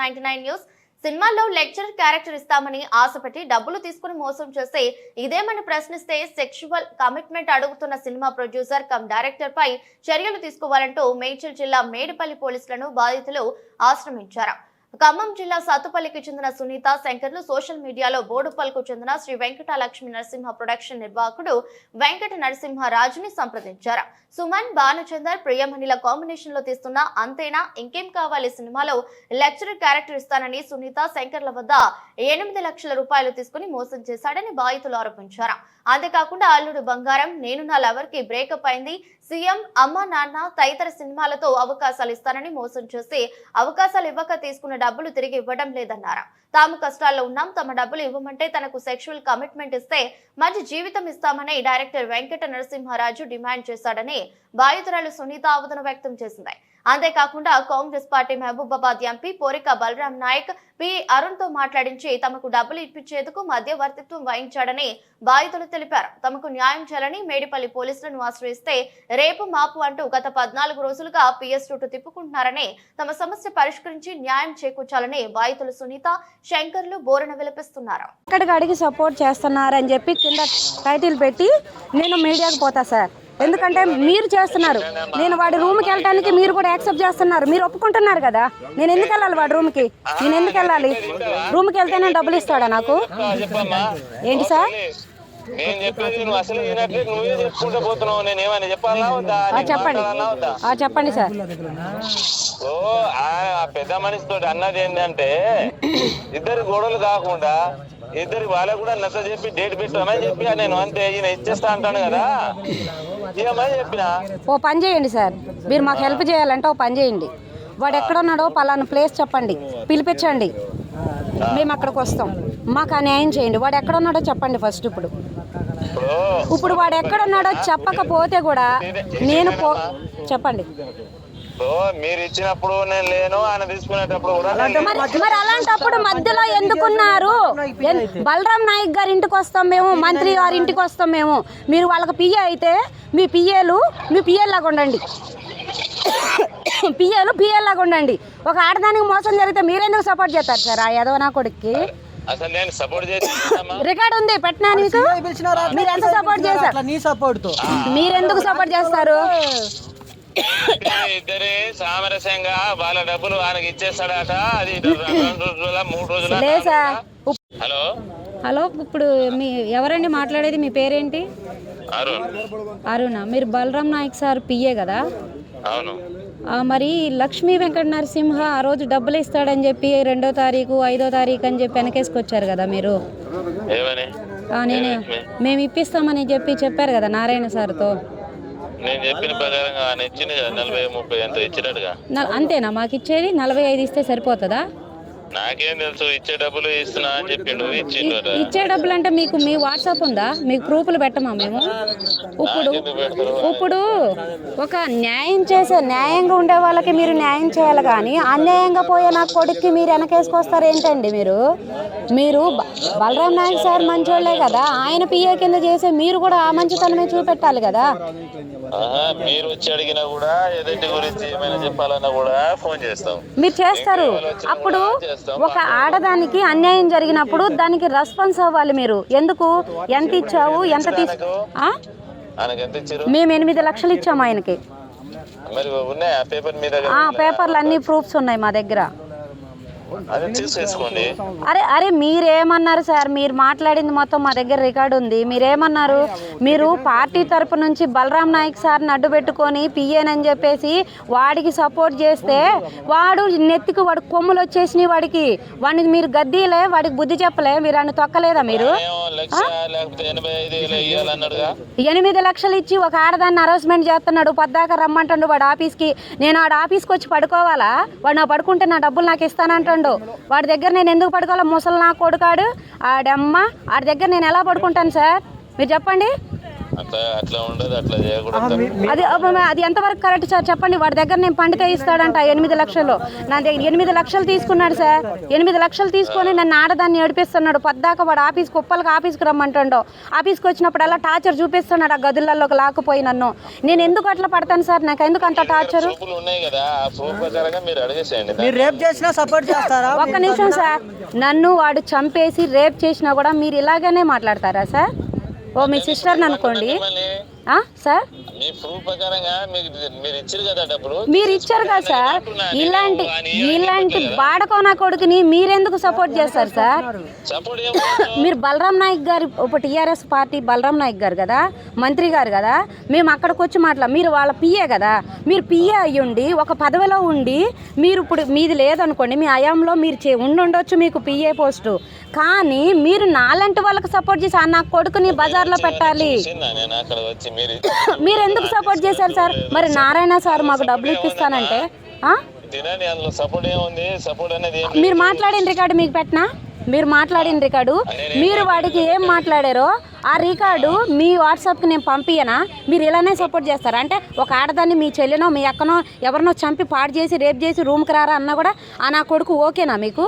Ninety nine news. సినిమాల్లో lecturer character ఇస్తామని ఆశపెట్టి డబ్బులు తీసుకుని మోసం చేస్తే ఇదేమని ప్రశ్నిస్తే సెక్షువల్ కమిట్మెంట్ అడుగుతున్న సినిమా ప్రొడ్యూసర్ కమ్ డైరెక్టర్ పై చర్యలు తీసుకోవాలంటూ మేడ్చల్ జిల్లా మేడిపల్లి పోలీసులను బాధితులు ఆశ్రమించారు ఖమ్మం జిల్లా సత్తుపల్లికి చెందిన సునీత శంకర్లు సోషల్ మీడియాలో బోడుపల్లికు చెందిన శ్రీ వెంకట లక్ష్మి నరసింహ ప్రొడక్షన్ నిర్వాహకుడు వెంకట నరసింహరాజుని సంప్రదించారు. సుమన్ భానుచందర్ ప్రియమణిల కాంబినేషన్లో తీస్తున్న అంతేనా ఇంకేం కావాలి సినిమాలో? లెక్చరర్ క్యారెక్టర్ ఇస్తానని సునీత శంకర్ల వద్ద ఎనిమిది లక్షల రూపాయలు తీసుకుని మోసం చేశాడని బాధితులు ఆరోపించారు. అంతేకాకుండా అల్లుడు బంగారం నేను నా లవర్కి బ్రేకప్ అయింది. సీఎం అమ్మ నాన్న తదితర సినిమాలతో అవకాశాలు ఇస్తానని మోసం చేసి అవకాశాలు ఇవ్వక తీసుకున్న డబ్బులు తిరిగి ఇవ్వడం లేదన్నారు. తాము కష్టాల్లో ఉన్నాం తమ డబ్బులు ఇవ్వమంటే తనకు సెక్షువల్ కమిట్మెంట్ ఇస్తే మంచి జీవితం ఇస్తామని డైరెక్టర్ వెంకట నరసింహారాజు డిమాండ్ చేశాడని బాధితురాలు సునీత ఆవేదన వ్యక్తం చేసింది. అంతేకాకుండా Congress party Mahabubabad MP Porika Balaram Naik P అరుణ్తో మాట్లాడించి తమకు డబ్బులు ఇప్పించేందుకు మధ్యవర్తిత్వం వహించాడని బాధితులు తెలిపారు. తమకు న్యాయం చేయాలని మేడిపల్లి పోలీసులను ఆశ్రయిస్తే రేపు మాపు అంటూ గత పద్నాలుగు రోజులుగా పిఎస్ చుట్టూ తిప్పుకుంటున్నారని తమ సమస్య పరిష్కరించి న్యాయం చేకూర్చాలని బాధితులు సునీత శంకర్లు బోరణ విలపిస్తున్నారు. అక్కడికి అడిగి సపోర్ట్ చేస్తున్నారని చెప్పి కింద టైటిల్ పెట్టి నేను మీడియాకు పోతా సార్. ఎందుకంటే మీరు చేస్తున్నారు. నేను వాడి రూమ్కి వెళ్ళడానికి మీరు కూడా యాక్సెప్ట్ చేస్తున్నారు. మీరు ఒప్పుకుంటున్నారు కదా? నేను ఎందుకు వెళ్ళాలి వాడి రూమ్కి? నేను ఎందుకు వెళ్ళాలి? రూమ్కి వెళ్తేనే డబ్బులు ఇస్తాడా నాకు? ఏంటి సార్? నేను నేను చెప్పండి. చెప్పండి సార్. ఓ ఆ ఆ పెద్ద మనిషితో అన్నది ఏంటంటే ఇద్దరు గొడవలు కాకుండా ఇద్దరు వాళ్ళకు కూడా నచ్చ చెప్పి డేట్ పెట్టామని చెప్పి నేను అంతే ఈయన ఇచ్చేస్తా అంటాను కదా. ఓ పని చేయండి సార్. మీరు మాకు హెల్ప్ చేయాలంటే ఓ పని చేయండి. వాడు ఎక్కడున్నాడో పలానా ప్లేస్ చెప్పండి. పిలిపించండి. మేము అక్కడికి వస్తాం. మాకు అన్యాయం న్యాయం చేయండి. వాడు ఎక్కడున్నాడో చెప్పండి ఫస్ట్ ఇప్పుడు ఇప్పుడు. ఇప్పుడు వాడు ఎక్కడున్నాడో చెప్పకపోతే కూడా నేను పో చెప్పండి. మీరు ఇచ్చినప్పుడు నేను లేను ఆయన తీసుకునేటప్పుడు. మరి మరి అలాంటప్పుడు మధ్యలో ఎందుకున్నారు? బలరాం నాయక్ గారి ఇంటికి వస్తాం మేము మంత్రి గారి ఇంటికి వస్తాం మేము. మీరు వాళ్ళకి పిఏ అయితే మీ పిఏలు మీ పిఏ లాగా ఉండండి. పిఏలు పిఏ లాగా ఉండండి. ఒక ఆడదానికి మోసం జరిగితే మీరెందుకు సపోర్ట్ చేస్తారు సార్ ఆ యదవనా కొడుక్కి? అసలు నేను సపోర్ట్ చేసి రికార్డ్ ఉంది పెట్టినా నీకు? మీరు ఎంత సపోర్ట్ నీ సపోర్ట్తో. మీరెందుకు సపోర్ట్ చేస్తారు? ఇద్దరే సామరస్యంగా వాళ్ళ డబ్బులు ఆయనకి ఇచ్చేస్తాడట. అది రెండు రోజుల మూడు రోజుల హలో? హలో ఇప్పుడు మీ ఎవరండి మాట్లాడేది? మీ పేరేంటి? అరుణ్. అరుణ. మీరు బలరాం నాయక్ సార్ పిఏ కదా? అవును. మరి లక్ష్మీ వెంకట నరసింహ ఆ రోజు డబ్బులు ఇస్తాడని చెప్పి రెండో తారీఖు ఐదో తారీఖు అని చెప్పి వెనకేసుకొచ్చారు కదా మీరు? నేను. మేము ఇప్పిస్తామని చెప్పి చెప్పారు కదా నారాయణ సార్తో. నేను చెప్పిన ప్రకారంగా ఆయన నలభై ముప్పై ఎంత ఇచ్చినట్టుగా. అంతేనా? మాకు ఇచ్చేది నలభై ఐదు ఇస్తే సరిపోతుందా? నాకేం తెలుసు ఇచ్చే డబ్బులు ఇస్తున్నా అని ఇచ్చిండు ఇచ్చే డబ్బులు అంటే మీకు మీ వాట్సాప్ ఉందా? మీకు ప్రూఫ్లు పెట్టమా మేము? ఇప్పుడు ఇప్పుడు ఒక న్యాయం చేసే న్యాయంగా ఉండే వాళ్ళకి మీరు న్యాయం చేయాలి కానీ అన్యాయంగా పోయే నా కొడుక్కి మీరు వెనకేసుకొస్తారు ఏంటండి మీరు? మీరు బలరాం నాయక్ సార్ మంచోళ్ళే కదా. ఆయన పిఏ కింద చేసే మీరు కూడా ఆ మంచితనమే చూపెట్టాలి కదా. మీరు వచ్చి అడిగినా కూడా ఎదుటి గురించి ఏమైనా చెప్పాలన్నా కూడా ఫోన్ చేస్తాం. మీరు చేస్తారు. అప్పుడు ఒక ఆడదానికి అన్యాయం జరిగినప్పుడు దానికి రెస్పాన్స్ అవ్వాలి మీరు. ఎందుకు? ఎంత ఇచ్చావు? ఎంత తీసు ఆ? ఆయనకి ఎంత ఇచ్చారు? మేము ఎనిమిది లక్షలు ఇచ్చాము ఆయనకి. పేపర్లు అన్ని ప్రూఫ్స్ ఉన్నాయి మా దగ్గర. అరే అరే మీరేమన్నారు సార్? మీరు మాట్లాడింది మొత్తం మా దగ్గర రికార్డు ఉంది. మీరేమన్నారు? మీరు పార్టీ తరపు నుంచి బలరాం నాయక్ సార్ని అడ్డు పెట్టుకొని పిఏనని చెప్పేసి వాడికి సపోర్ట్ చేస్తే వాడు నెత్తికి వాడు కొమ్ములు వచ్చేసినాయి వాడికి. వాడిని మీరు గద్దీలే వాడికి బుద్ధి చెప్పలే. మీరు అని తొక్కలేదా మీరు? ఎనిమిది లక్షలు ఇచ్చి ఒక ఆడదాన్ని హరాస్మెంట్ చేస్తున్నాడు. పద్దాక రమ్మంటాడు వాడు ఆఫీస్కి. నేను ఆడ ఆఫీస్కి వచ్చి పడుకోవాలా? వాడు నా పడుకుంటే నా డబ్బులు నాకు ఇస్తానంటాడు. వాడి దగ్గర నేను ఎందుకు పడుకోవాలో ముసలి నా కొడుకాడు ఆడమ్మ. ఆడి దగ్గర నేను ఎలా పడుకుంటాను సార్? మీరు చెప్పండి. అట్లా అట్లా ఉండదు అట్లా చేయకూడదు అది అది ఎంతవరకు కరెక్ట్ సార్? చెప్పండి వాడి దగ్గర నేను పండితే ఇస్తాడంట ఎనిమిది లక్షలు. నా దగ్గర ఎనిమిది లక్షలు తీసుకున్నాడు సార్. ఎనిమిది లక్షలు తీసుకొని నన్ను ఆడదాన్ని ఏడిపిస్తున్నాడు. పద్దాక వాడు ఆఫీస్ కుప్పలకి ఆఫీస్కి రమ్మంటాడు. ఆఫీస్కి వచ్చినప్పుడల్లా టార్చర్ చూపిస్తున్నాడు ఆ గదులలోకి లాక్కుపోయి నన్ను. నేను ఎందుకు అట్లా పడతాను సార్? నాకు ఎందుకు అంత టార్చర్? మీరు అడిగేసేయండి. మీరు రేప్ చేసినా సపోర్ట్ చేస్తారా? ఒక్క నిమిషం సార్. నన్ను వాడు చంపేసి రేప్ చేసినా కూడా మీరు ఇలాగనే మాట్లాడతారా సార్? ఓ మీ సిస్టర్ని అనుకోండి. సార్? మీరు ఇచ్చారు కదా సార్. ఇలాంటి ఇలాంటి బాడకోన కొడుకుని మీరెందుకు సపోర్ట్ చేస్తారు సార్? మీరు బలరాం నాయక్ గారు ఇప్పుడు టీఆర్ఎస్ పార్టీ బలరాం నాయక్ గారు కదా మంత్రి గారు కదా మేము అక్కడికి వచ్చి మాట్లా మీరు వాళ్ళ పిఏ కదా మీరు పిఏ అయ్యుండి ఒక పదవిలో ఉండి మీరు ఇప్పుడు మీది లేదనుకోండి మీ అయాంలో మీరు చే ఉండుండొచ్చు మీకు పిఏ పోస్టు. కానీ మీరు నాలాంటి వాళ్ళకి సపోర్ట్ చేసి "ఆ, నా కొడుకుని బజార్లో పెట్టాలి. మీరు ఎందుకు సపోర్ట్ చేశారు సార్? మరి నారాయణ సార్ మాకు డబ్బులు ఇప్పిస్తానంటే మీరు మాట్లాడిన రికార్డు మీకు పెట్టినా? మీరు మాట్లాడిన రికార్డు మీరు వాడికి ఏం మాట్లాడారో ఆ రికార్డు మీ వాట్సాప్కి నేను పంపియనా మీరు ఇలానే సపోర్ట్ చేస్తారా? అంటే ఒక ఆడదాన్ని మీ చెల్లినో మీ అక్కనో ఎవరినో చంపి పాడు చేసి రేపు చేసి రూమ్కి రారా అన్నా కూడా ఆ నా కొడుకు ఓకేనా మీకు?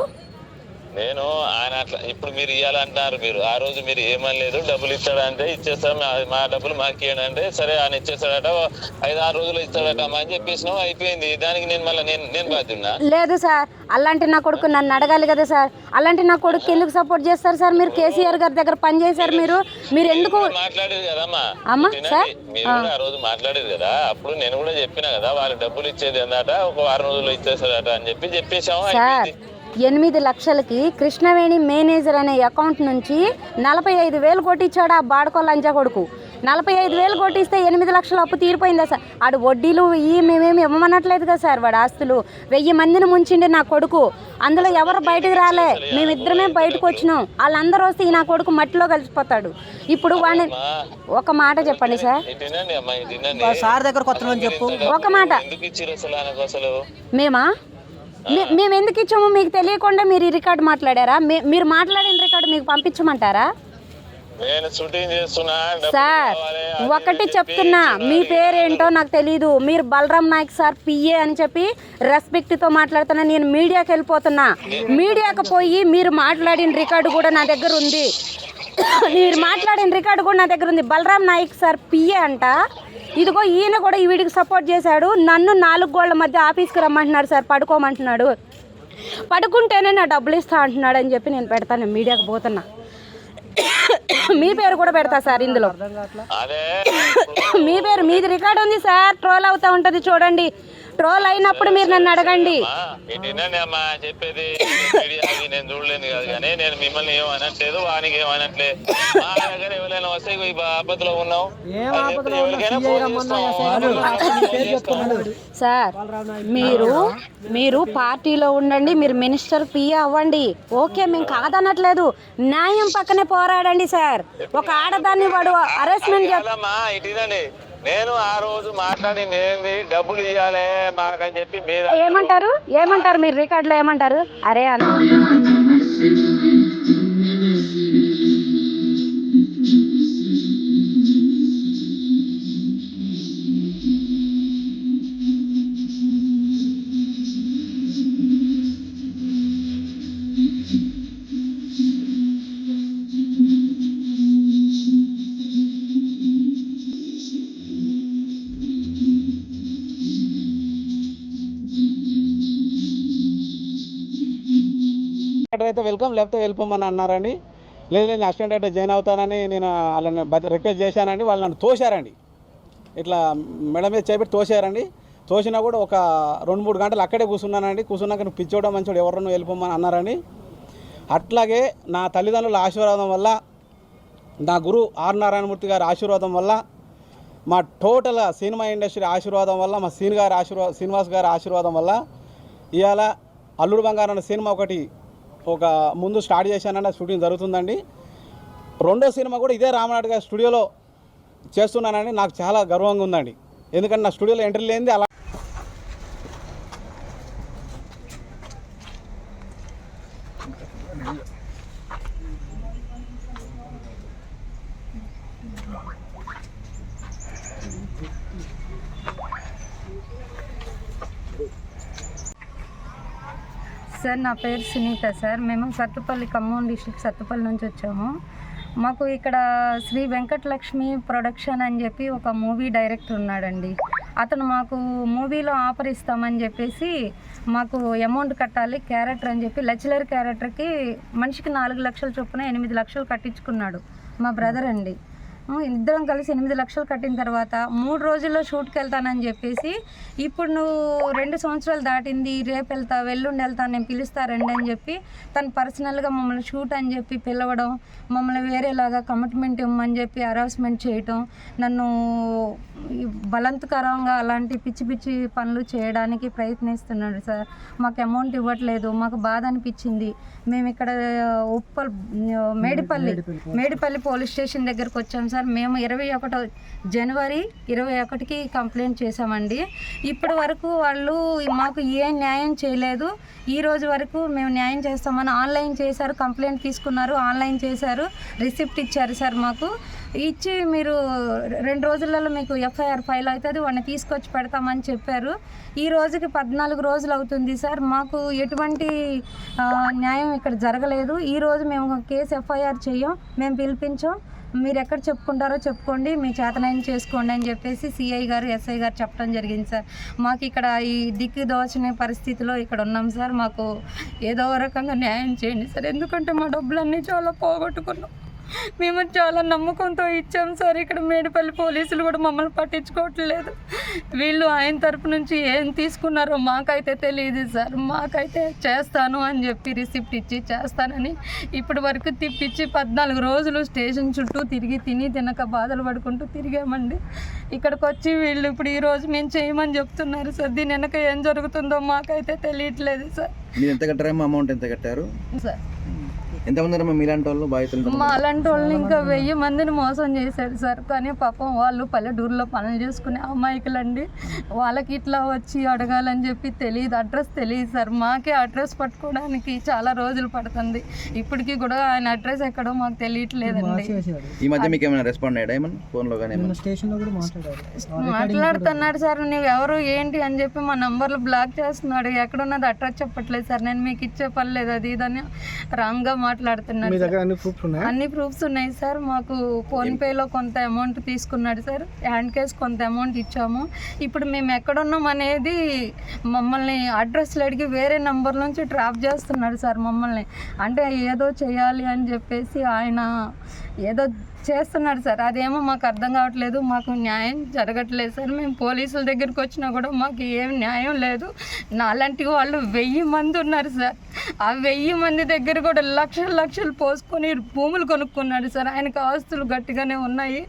నేను ఆయన అట్లా ఇప్పుడు మీరు ఇవ్వాలంటున్నారు మీరు. ఆ రోజు మీరు ఏమనలేదు డబ్బులు ఇస్తాడంటే ఇచ్చేస్తాం మా- డబ్బులు మాకు ఇవ్వండి అంటే సరే ఆయన ఇచ్చేస్తాడట ఐదు ఆరు రోజులు ఇస్తాడట మా అని చెప్పేసినాం అయిపోయింది. దానికి నేను మళ్ళీ నేను నేను బాధ్యున్నా? లేదు సార్ అలాంటి నా కొడుకు నన్ను అడగాలి కదా సార్. అలాంటి నా కొడుకు ఎందుకు సపోర్ట్ చేస్తారు సార్? మీరు కేసీఆర్ గారి దగ్గర పనిచేశారు మీరు. మీరు ఎందుకు మాట్లాడేది కదమ్మా. అమ్మా. సార్? మీరు కూడా ఆ. రోజు మాట్లాడేది కదా. అప్పుడు నేను కూడా చెప్పిన కదా వాళ్ళకి డబ్బులు ఇచ్చేది ఏందట ఒక వారం రోజుల్లో ఇచ్చేస్తాడట అని చెప్పి చెప్పేసాము సార్ ఎనిమిది లక్షలకి కృష్ణవేణి మేనేజర్ అనే అకౌంట్ నుంచి నలభై ఐదు వేలు కొట్టించాడు ఆ బాడుకో లంచా కొడుకు. నలభై ఐదు వేలు కొట్టిస్తే ఎనిమిది లక్షల అప్పు తీరిపోయిందా సార్? ఆడు వడ్డీలు ఈ మేమేమి ఇవ్వమనట్లేదు కదా సార్ వాడు ఆస్తులు. వెయ్యి మందిని ముంచిండి నా కొడుకు. అందులో ఎవరు బయటకు రాలే? మేమిద్దరమే బయటకు వచ్చినాం. వాళ్ళందరూ వస్తే ఈ నా కొడుకు మట్టిలో కలిసిపోతాడు. ఇప్పుడు వాడిని ఒక మాట చెప్పండి సార్. సార్ దగ్గర కొత్త చెప్పు. ఒక మాట. మేమా? మేము ఎందుకు ఇచ్చామో మీకు తెలియకుండా మీరు ఈ రికార్డు మాట్లాడారా? మీరు మాట్లాడిన రికార్డు మీకు పంపించమంటారా? సార్ ఒకటి చెప్తున్నా మీ పేరేంటో నాకు తెలీదు. మీరు బలరాం నాయక్ సార్ పిఏ అని చెప్పి రెస్పెక్ట్తో మాట్లాడుతున్నా నేను మీడియాకి వెళ్ళిపోతున్నా. మీడియాకి పోయి మీరు మాట్లాడిన రికార్డు కూడా నా దగ్గర ఉంది. మీరు మాట్లాడిన రికార్డు కూడా నా దగ్గర ఉంది. బలరాం నాయక్ సార్ పిఏ అంట. ఇదిగో ఈయన కూడా ఈ వీడికి సపోర్ట్ చేశాడు. నన్ను నాలుగు గోళ్ళ మధ్య ఆఫీస్కి రమ్మంటున్నాడు సార్. పడుకోమంటున్నాడు. పడుకుంటేనే నా డబ్బులు ఇస్తా అంటున్నాడు అని చెప్పి నేను పెడతాను. మీడియాకి పోతున్నా. మీ పేరు కూడా పెడతా సార్ ఇందులో. అదే. మీ పేరు మీది రికార్డ్ ఉంది సార్. ట్రోల్ అవుతా ఉంటది చూడండి. ట్రోల్ అయినప్పుడు మీరు నన్ను అడగండి. చెప్పేది నేను చూడలేను కాదు కానీ నేను మిమ్మల్ని ఏం అనట్లేదు వానికి ఏం అనట్లేదు మా దగ్గర ఎవరైనా వస్తే ఆపదలో ఉన్నాం ఏం అని ఆపదలో చెప్తే ఉన్నా? ఎవరికైనా CI ఫోన్ రమ్మన్నా, చేస్తాం. SI రమ్మన్నా, పేరు చెప్తున్నాడు. సార్ మీరు మీరు పార్టీలో ఉండండి మీరు మినిస్టర్ పిఏ అవ్వండి. ఓకే మేము కాదనట్లేదు. న్యాయం పక్కనే పోరాడండి సార్. ఒక ఆడదాన్ని వాడు అరెస్ట్మెంట్ చేస్తా కాదమ్మా ఇటు వినండి నేను ఆ రోజు మాట్లాడింది ఏంది? డబ్బులు ఇవ్వాలి మాకని చెప్పి మీరు ఏమంటారు? ఏమంటారు మీరు రికార్డులో ఏమంటారు? అరే అన్న. వెళ్ళిపోం వెల్కమ్ లేకపోతే వెళ్ళిపోమని అన్నారండి. లేదు నేను అసిస్టెంట్ అయితే జాయిన్ అవుతానని నేను వాళ్ళని రిక్వెస్ట్ చేశానండి. వాళ్ళు నన్ను తోశారండి. ఇట్లా మెడ మీద చేపెట్టి తోశారండి. తోసినా కూడా ఒక రెండు మూడు గంటలు అక్కడే కూర్చున్నానండి. కూర్చున్నాక నువ్వు పిచ్చోడం మంచోడు ఎవరు వెళ్ళిపోమని అన్నారండి. అట్లాగే నా తల్లిదండ్రుల ఆశీర్వాదం వల్ల నా గురు ఆర్ నారాయణమూర్తి గారి ఆశీర్వాదం వల్ల మా టోటల్ సినిమా ఇండస్ట్రీ ఆశీర్వాదం వల్ల మా సీన్ గారి ఆశీర్వాద శ్రీనివాస్ గారి ఆశీర్వాదం వల్ల ఇవాళ అల్లుడు బంగారం అనే సినిమా ఒకటి ఒక ముందు స్టార్ట్ చేశానంటే షూటింగ్ జరుగుతుందండి. రెండో సినిమా కూడా ఇదే రామనాథ్ గారి స్టూడియోలో చేస్తున్నానని నాకు చాలా గర్వంగా ఉందండి. ఎందుకంటే నా స్టూడియోలో ఎంట్రీ లేనిది అలా సార్ నా పేరు సునీత సార్. మేము సత్తుపల్లి ఖమ్మం డిస్ట్రిక్ట్ సత్తుపల్లి నుంచి వచ్చాము. మాకు ఇక్కడ శ్రీ వెంకటలక్ష్మి ప్రొడక్షన్ అని చెప్పి ఒక మూవీ డైరెక్టర్ ఉన్నాడండి. అతను మాకు మూవీలో ఆఫర్ ఇస్తామని చెప్పేసి మాకు అమౌంట్ కట్టాలి క్యారెక్టర్ అని చెప్పి లెక్చరర్ క్యారెక్టర్కి మనిషికి నాలుగు లక్షల చొప్పున ఎనిమిది లక్షలు కట్టించుకున్నాడు మా బ్రదర్ అండి. ఇద్దరం కలిసి ఎనిమిది లక్షలు కట్టిన తర్వాత మూడు రోజుల్లో షూట్కి వెళ్తానని చెప్పేసి ఇప్పుడు నువ్వు రెండు సంవత్సరాలు దాటింది రేపు వెళ్తా వెల్లుండి వెళ్తా నేను పిలుస్తా రండి అని చెప్పి తను పర్సనల్గా మమ్మల్ని షూట్ అని చెప్పి పిలవడం మమ్మల్ని వేరేలాగా కమిట్మెంట్ ఇవ్వమని చెప్పి హరాస్మెంట్ చేయటం నన్ను ఈ బలవంతకరంగా అలాంటి పిచ్చి పిచ్చి పనులు చేయడానికి ప్రయత్నిస్తున్నాడు సార్. మాకు అమౌంట్ ఇవ్వట్లేదు మాకు బాధ అనిపించింది. మేము ఇక్కడ ఉప్పల్ మేడిపల్లి మేడిపల్లి పోలీస్ స్టేషన్ దగ్గరకు వచ్చాం సార్ మేము ఇరవై ఒకటో జనవరి ఇరవై ఒకటికి కంప్లైంట్ చేసామండి ఇప్పటి వరకు వాళ్ళు మాకు ఏ న్యాయం చేయలేదు. ఈ రోజు వరకు మేము న్యాయం చేస్తామని ఆన్లైన్ చేశారు కంప్లైంట్ తీసుకున్నారు ఆన్లైన్ చేశారు రిసిప్ట్ ఇచ్చారు సార్ మాకు. ఇచ్చి మీరు రెండు రోజులలో మీకు ఎఫ్ఐఆర్ ఫైల్ అవుతుంది వాడిని తీసుకొచ్చి పెడతామని చెప్పారు. ఈ రోజుకి పద్నాలుగు రోజులు అవుతుంది సార్ మాకు ఎటువంటి న్యాయం ఇక్కడ జరగలేదు. ఈ రోజు మేము కేసు ఎఫ్ఐఆర్ చేయం మేము పిలిపించాం. మీరు ఎక్కడ చెప్పుకుంటారో చెప్పుకోండి మీ చేతనైన చేసుకోండి అని చెప్పేసి సిఐ గారు ఎస్ఐ గారు చెప్పడం జరిగింది సార్. మాకు ఇక్కడ ఈ దిక్కు దోచని పరిస్థితిలో ఇక్కడ ఉన్నాం సార్. మాకు ఏదో రకంగా న్యాయం చేయండి సార్. ఎందుకంటే మా డబ్బులన్నీ చాలా పోగొట్టుకున్నాం. మేము చాలా నమ్మకంతో ఇచ్చాం సార్. ఇక్కడ మేడిపల్లి పోలీసులు కూడా మమ్మల్ని పట్టించుకోవట్లేదు. వీళ్ళు ఆయన తరపు నుంచి ఏం తీసుకున్నారో మాకైతే తెలియదు సార్. మాకైతే చేస్తాను అని చెప్పి రిసిప్ట్ ఇచ్చి చేస్తానని ఇప్పటి వరకు తిప్పించి పద్నాలుగు రోజులు స్టేషన్ చుట్టూ తిరిగి తిని తినక బాధలు పడుకుంటూ తిరిగామండి. ఇక్కడికి వచ్చి వీళ్ళు ఇప్పుడు ఈ రోజు మేము చేయమని చెప్తున్నారు సార్. దీని వెనక ఏం జరుగుతుందో మాకైతే తెలియట్లేదు సార్. మీరు ఎంత కట్టారేమో అమౌంట్ ఎంత కట్టారు? సార్. ఎంతమంది మీలాంటి వాళ్ళు బాధితులు మా అలాంటి వాళ్ళని ఇంకా వెయ్యి మందిని మోసం చేశాడు సార్. కానీ పాపం వాళ్ళు పల్లెటూరులో పనులు చేసుకునే అమాయకులండి. వాళ్ళకి ఇట్లా వచ్చి అడగాలని చెప్పి తెలియదు. అడ్రస్ తెలియదు సార్. మాకే అడ్రస్ పట్టుకోవడానికి చాలా రోజులు పడుతుంది. ఇప్పటికీ కూడా ఆయన అడ్రస్ ఎక్కడో మాకు తెలియట్లేదండి. ఈ మధ్య మీకు ఏమైనా రెస్పాండ్ అయ్యాడా ఏమన్నా? ఫోన్లో కానీ మాట్లాడుతున్నాడు సార్. నువ్వు ఎవరు ఏంటి? అని చెప్పి మా నంబర్లు బ్లాక్ చేస్తున్నాడు. ఎక్కడున్నది అడ్రస్ చెప్పట్లేదు సార్. నేను మీకు ఇచ్చే పని లేదు. అది ఇదని రాంగ్గా మాట్లాడుతున్నాడు. అన్ని ప్రూఫ్స్ ఉన్నాయి? అన్ని ప్రూఫ్స్ ఉన్నాయి సార్. మాకు ఫోన్పేలో కొంత అమౌంట్ తీసుకున్నాడు సార్. హ్యాండ్ క్యాష్ కొంత అమౌంట్ ఇచ్చాము. ఇప్పుడు మేము ఎక్కడున్నాం అనేది మమ్మల్ని అడ్రస్లు అడిగి వేరే నంబర్ నుంచి ట్రాప్ చేస్తున్నాడు సార్ మమ్మల్ని. అంటే ఏదో చేయాలి అని చెప్పేసి ఆయన ఏదో చేస్తున్నాడు సార్. అదేమో మాకు అర్థం కావట్లేదు మాకు న్యాయం జరగట్లేదు సార్. మేము పోలీసుల దగ్గరికి వచ్చినా కూడా మాకు ఏం న్యాయం లేదు. నాలాంటి వాళ్ళు వెయ్యి మంది ఉన్నారు సార్. ఆ వెయ్యి మంది దగ్గర కూడా లక్షలు లక్షలు పోసుకొని భూములు కొనుక్కున్నాడు సార్. ఆయనకు ఆస్తులు గట్టిగానే ఉన్నాయి.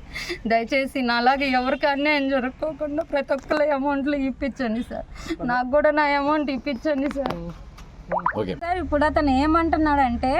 దయచేసి నాలాగే ఎవరికి అన్యాయం జరగకోకుండా ప్రతి ఒక్కరి అమౌంట్లు ఇప్పించండి సార్. నాకు కూడా నా అమౌంట్ ఇప్పించండి సార్. సార్ ఇప్పుడు అతను ఏమంటున్నాడంటే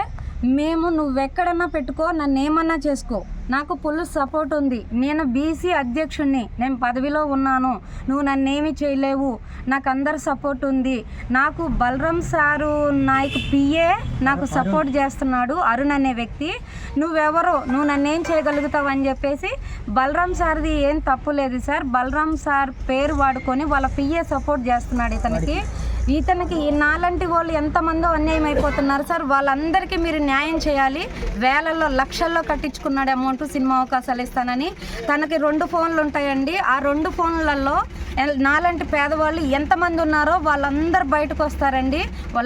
మేము నువ్వెక్కడన్నా పెట్టుకో నన్ను ఏమన్నా చేసుకో. నాకు ఫుల్ సపోర్ట్ ఉంది. నేను బీసీ అధ్యక్షుణ్ణి. నేను పదవిలో ఉన్నాను. నువ్వు నన్నేమి చేయలేవు. నాకు అందరు సపోర్ట్ ఉంది. నాకు బలరాం సారు నాకు పిఏ నాకు సపోర్ట్ చేస్తున్నాడు అరుణ్ అనే వ్యక్తి. నువ్వెవరో నువ్వు నన్నేం చేయగలుగుతావు అని చెప్పేసి బలరాం సార్ది ఏం తప్పు లేదు సార్. బలరాం సార్ పేరు వాడుకొని వాళ్ళ పిఏ సపోర్ట్ చేస్తున్నాడు ఇతనికి. ఇతనికి ఈ నాలంటి వాళ్ళు ఎంతమందో అన్యాయం అయిపోతున్నారు సార్. వాళ్ళందరికీ మీరు న్యాయం చేయాలి. వేలల్లో లక్షల్లో కట్టించుకున్నాడు అమౌంట్ సినిమా అవకాశాలు ఇస్తానని. తనకి రెండు ఫోన్లు ఉంటాయండి. ఆ రెండు ఫోన్లలో నాలాంటి పేదవాళ్ళు ఎంతమంది ఉన్నారో వాళ్ళందరూ బయటకు వస్తారండి.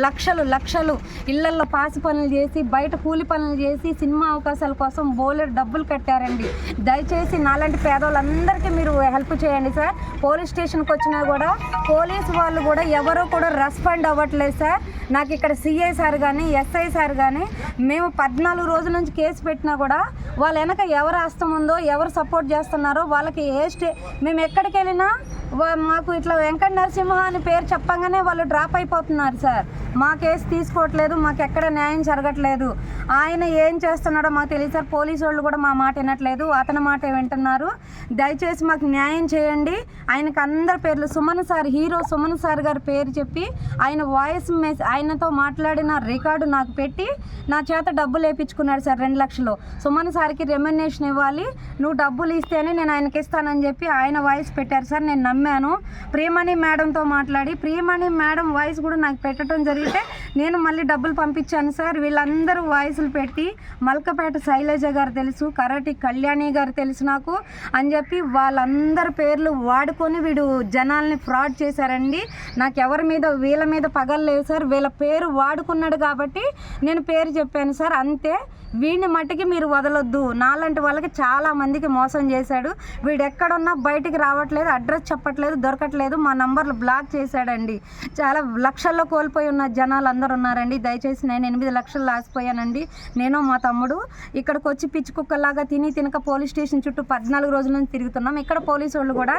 లక్షలు లక్షలు ఇళ్ళల్లో పాసి పనులు చేసి బయట కూలి పనులు చేసి సినిమా అవకాశాల కోసం బోలెడు డబ్బులు కట్టారండి. దయచేసి నాలాంటి పేదవాళ్ళందరికీ మీరు హెల్ప్ చేయండి సార్. పోలీస్ స్టేషన్కి వచ్చినా కూడా పోలీస్ వాళ్ళు కూడా ఎవరో కూడా రెస్పాండ్ అవ్వట్లేదు సార్ నాకు ఇక్కడ సిఐ సార్ కానీ ఎస్ఐ సార్ కానీ మేము పద్నాలుగు రోజుల నుంచి కేసు పెట్టినా కూడా వాళ్ళ వెనక ఎవరు అస్తం ఉందో ఎవరు సపోర్ట్ చేస్తున్నారో వాళ్ళకి ఏ స్టే మేము ఎక్కడికి వెళ్ళినా వా- మాకు ఇట్లా వెంకట నరసింహ అని పేరు చెప్పంగానే వాళ్ళు డ్రాప్ అయిపోతున్నారు సార్. మా కేసు తీసుకోవట్లేదు మాకు ఎక్కడ న్యాయం జరగట్లేదు. ఆయన ఏం చేస్తున్నాడో మాకు తెలియదు సార్. పోలీసు వాళ్ళు కూడా మా మాట వినట్లేదు. అతని మాట వింటున్నారు. దయచేసి మాకు న్యాయం చేయండి. ఆయనకు అందరి పేర్లు Suman sir hero Suman sir గారి పేరు చెప్పి ఆయన వాయిస్ మెస్ ఆయనతో మాట్లాడిన రికార్డు నాకు పెట్టి నా చేత డబ్బులు వేయించుకున్నాడు సార్ రెండు లక్షలు. సుమన్ సార్కి రెమ్యునేషన్ ఇవ్వాలి. నువ్వు డబ్బులు ఇస్తేనే నేను ఆయనకి ఇస్తానని చెప్పి ఆయన వాయిస్ పెట్టారు సార్. నేను నమ్మాను. ప్రియమణి మేడంతో మాట్లాడి ప్రియమణి మేడం వాయిస్ కూడా నాకు పెట్టడం జరిగితే నేను మళ్ళీ డబ్బులు పంపించాను సార్. వీళ్ళందరూ వాయిస్లు పెట్టి మల్కపేట శైలజ గారు తెలుసు కరాటి కళ్యాణి గారు తెలుసు నాకు అని చెప్పి వాళ్ళందరి పేర్లు వాడుకొని వీడు జనాల్ని ఫ్రాడ్ చేశారండి. నాకు ఎవరి మీద వీళ్ళ మీద పగలలేవు సార్. వీళ్ళ పేరు వాడుకున్నాడు కాబట్టి నేను పేరు చెప్పాను సార్ అంతే. వీడిని మట్టికి మీరు వదలొద్దు. నాలాంటి వాళ్ళకి చాలా మందికి మోసం చేశాడు. వీడు ఎక్కడున్నా బయటికి రావట్లేదు అడ్రస్ చెప్పట్లేదు దొరకట్లేదు. మా నంబర్లు బ్లాక్ చేశాడండి. చాలా లక్షల్లో కోల్పోయి ఉన్న జనాలు అందరు ఉన్నారండి. దయచేసి నేను ఎనిమిది లక్షలు లాసిపోయానండి నేను మా తమ్ముడు ఇక్కడికి వచ్చి పిచ్చి కుక్కలాగా తిని తినక పోలీస్ స్టేషన్ చుట్టూ పద్నాలుగు రోజుల నుంచి తిరుగుతున్నాం. ఇక్కడ పోలీసు వాళ్ళు కూడా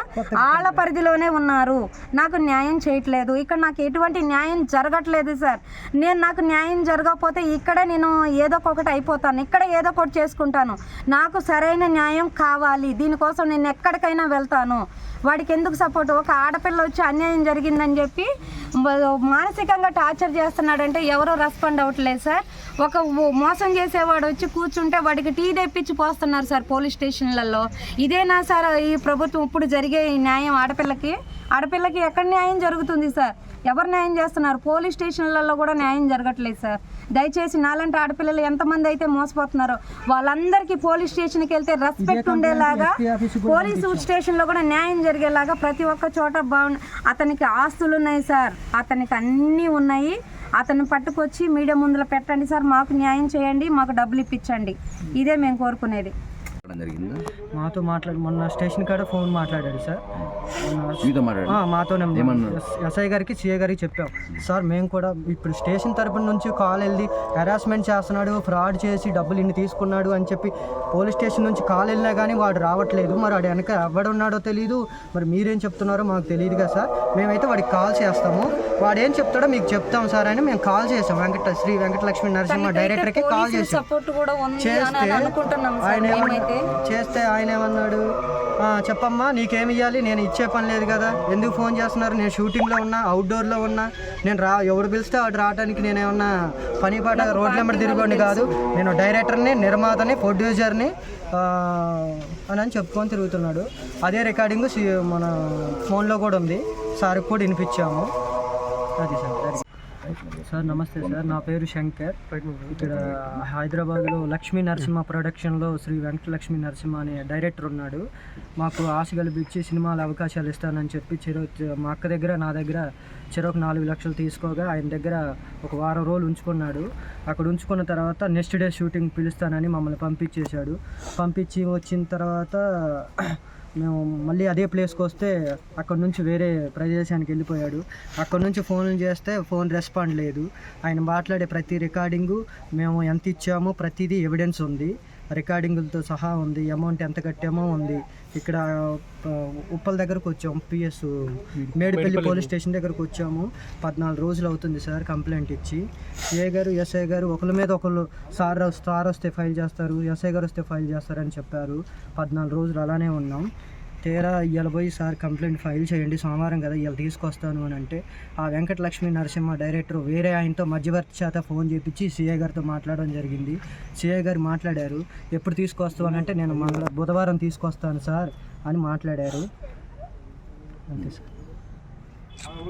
ఆళ్ళ పరిధిలోనే ఉన్నారు. నాకు న్యాయం చేయట్లేదు. ఇక్కడ నాకు ఎటువంటి న్యాయం జరగట్లేదు సార్. నేను నాకు న్యాయం జరగకపోతే ఇక్కడే నేను ఏదో ఒకటి అయిపోతాను ఇక్కడ ఏదో ఒకటి చేసుకుంటాను. నాకు సరైన న్యాయం కావాలి. దీనికోసం నేను ఎక్కడికైనా వెళ్తాను. వాడికి ఎందుకు సపోర్ట్? ఒక ఆడపిల్ల వచ్చి అన్యాయం జరిగిందని చెప్పి మానసికంగా టార్చర్ చేస్తున్నాడంటే ఎవరో రెస్పాండ్ అవ్వట్లేదు సార్. ఒక మోసం చేసేవాడు వచ్చి కూర్చుంటే వాడికి టీ తెప్పించి పోస్తున్నారు సార్ పోలీస్ స్టేషన్లలో. ఇదేనా సార్ ఈ ప్రభుత్వం ఇప్పుడు జరిగే ఈ న్యాయం ఆడపిల్లకి? ఆడపిల్లకి ఎక్కడ న్యాయం జరుగుతుంది సార్? ఎవరు న్యాయం చేస్తున్నారు? పోలీస్ స్టేషన్లలో కూడా న్యాయం జరగట్లేదు సార్. దయచేసి నాలాంటి ఆడపిల్లలు ఎంతమంది అయితే మోసపోతున్నారో వాళ్ళందరికీ పోలీస్ స్టేషన్కి వెళ్తే రెస్పెక్ట్ ఉండేలాగా పోలీసు స్టేషన్లో కూడా న్యాయం జరిగేలాగా ప్రతి ఒక్క చోట బాగు అతనికి ఆస్తులు ఉన్నాయి సార్. అతనికి అన్నీ ఉన్నాయి. అతన్ని పట్టుకొచ్చి మీడియా ముందులో పెట్టండి సార్. మాకు న్యాయం చేయండి మాకు డబ్బులు ఇప్పించండి. ఇదే మేము కోరుకునేది. చెప్పడం జరిగిందా? మాతో మాట్లాడి మొన్న స్టేషన్ కాడ ఫోన్ మాట్లాడాడు సార్. మీతో మాట్లాడు మాతోనే ఏమన్నారు? ఎస్- ఎస్ఐ గారికి సిఐ గారికి చెప్పాం. సార్ మేము కూడా ఇప్పుడు స్టేషన్ తరపున నుంచి కాల్ వెళ్ళి హెరాస్మెంట్ చేస్తున్నాడు ఫ్రాడ్ చేసి డబ్బులు ఇన్ని తీసుకున్నాడు అని చెప్పి పోలీస్ స్టేషన్ నుంచి కాల్ వెళ్ళినా కానీ వాడు రావట్లేదు. మరి వాడు వెనక ఎవడున్నాడో తెలియదు మరి మీరేం చెప్తున్నారో మాకు తెలియదు కదా సార్. మేమైతే వాడికి కాల్ చేస్తాము. వాడు ఏం చెప్తాడో మీకు చెప్తాం సార్ అని మేము కాల్ చేసాం. వెంకట శ్రీ వెంకటలక్ష్మి నరసింహ డైరెక్టర్కి కాల్ చేసాం. సపోర్ట్ కూడా ఉంది చేస్తే ఆయన చేస్తే ఆయన ఏమన్నాడు? "ఆ, చెప్పమ్మా నీకేమి ఇవ్వాలి నేను ఇచ్చే పని లేదు కదా. ఎందుకు ఫోన్ చేస్తున్నారు? నేను షూటింగ్లో ఉన్నా అవుట్డోర్లో ఉన్నా. నేను రా ఎవడు పిలిస్తే వాడు రావడానికి నేను ఏమన్నా పని పాట రోడ్ల నెంబర్ తిరిగోండి కాదు. నేను డైరెక్టర్ని నిర్మాతని ప్రొడ్యూసర్ని అని అని చెప్పుకొని తిరుగుతున్నాడు. అదే రికార్డింగ్ మన ఫోన్లో కూడా ఉంది. సార్కి కూడా వినిపించాము. అది సార్. సార్ నమస్తే సార్. నా పేరు శంకర్. ఇక్కడ హైదరాబాద్లో లక్ష్మీ నరసింహ ప్రొడక్షన్లో శ్రీ వెంకటలక్ష్మి నరసింహ అనే డైరెక్టర్ ఉన్నాడు. మాకు ఆశ కలిపించి సినిమాల అవకాశాలు ఇస్తానని చెప్పి చెరో మా అక్క దగ్గర నా దగ్గర చెరొక నాలుగు లక్షలు తీసుకోగా ఆయన దగ్గర ఒక వారం రోజులు ఉంచుకున్నాడు. అక్కడ ఉంచుకున్న తర్వాత నెక్స్ట్ డే షూటింగ్ పిలుస్తానని మమ్మల్ని పంపించేశాడు. పంపించి వచ్చిన తర్వాత మేము మళ్ళీ అదే ప్లేస్కి వస్తే అక్కడ నుంచి వేరే ప్రదేశానికి వెళ్ళిపోయాడు. అక్కడ నుంచి ఫోన్ చేస్తే ఫోన్ రెస్పాండ్ లేదు. ఆయన మాట్లాడే ప్రతి రికార్డింగు మేము ఎంత ఇచ్చామో ప్రతిదీ ఎవిడెన్స్ ఉంది. రికార్డింగులతో సహా ఉంది. అమౌంట్ ఎంత కట్టామో ఉంది. ఇక్కడ ఉప్పల్ దగ్గరకు వచ్చాము పిఎస్ మేడిపల్లి పోలీస్ స్టేషన్ దగ్గరకు వచ్చాము. పద్నాలుగు రోజులు అవుతుంది సార్ కంప్లైంట్ ఇచ్చి. ఏ గారు ఎస్ఐ గారు ఒకరి మీద ఒకళ్ళు సార్ సార్ వస్తే ఫైల్ చేస్తారు ఎస్ఐ గారు వస్తే ఫైల్ చేస్తారని చెప్పారు. పద్నాలుగు రోజులు అలానే ఉన్నాం. తీరా ఇవాళ పోయి సార్ కంప్లైంట్ ఫైల్ చేయండి సోమవారం కదా ఇవాళ తీసుకొస్తాను అని అంటే ఆ వెంకటలక్ష్మి నరసింహ డైరెక్టర్ వేరే ఆయనతో మధ్యవర్తి చేత ఫోన్ చేపించి సిఐ గారితో మాట్లాడడం జరిగింది. సిఐ గారు మాట్లాడారు ఎప్పుడు తీసుకొస్తావు? అంటే నేను మంగళ బుధవారం తీసుకొస్తాను సార్ అని మాట్లాడారు. అంతే సార్.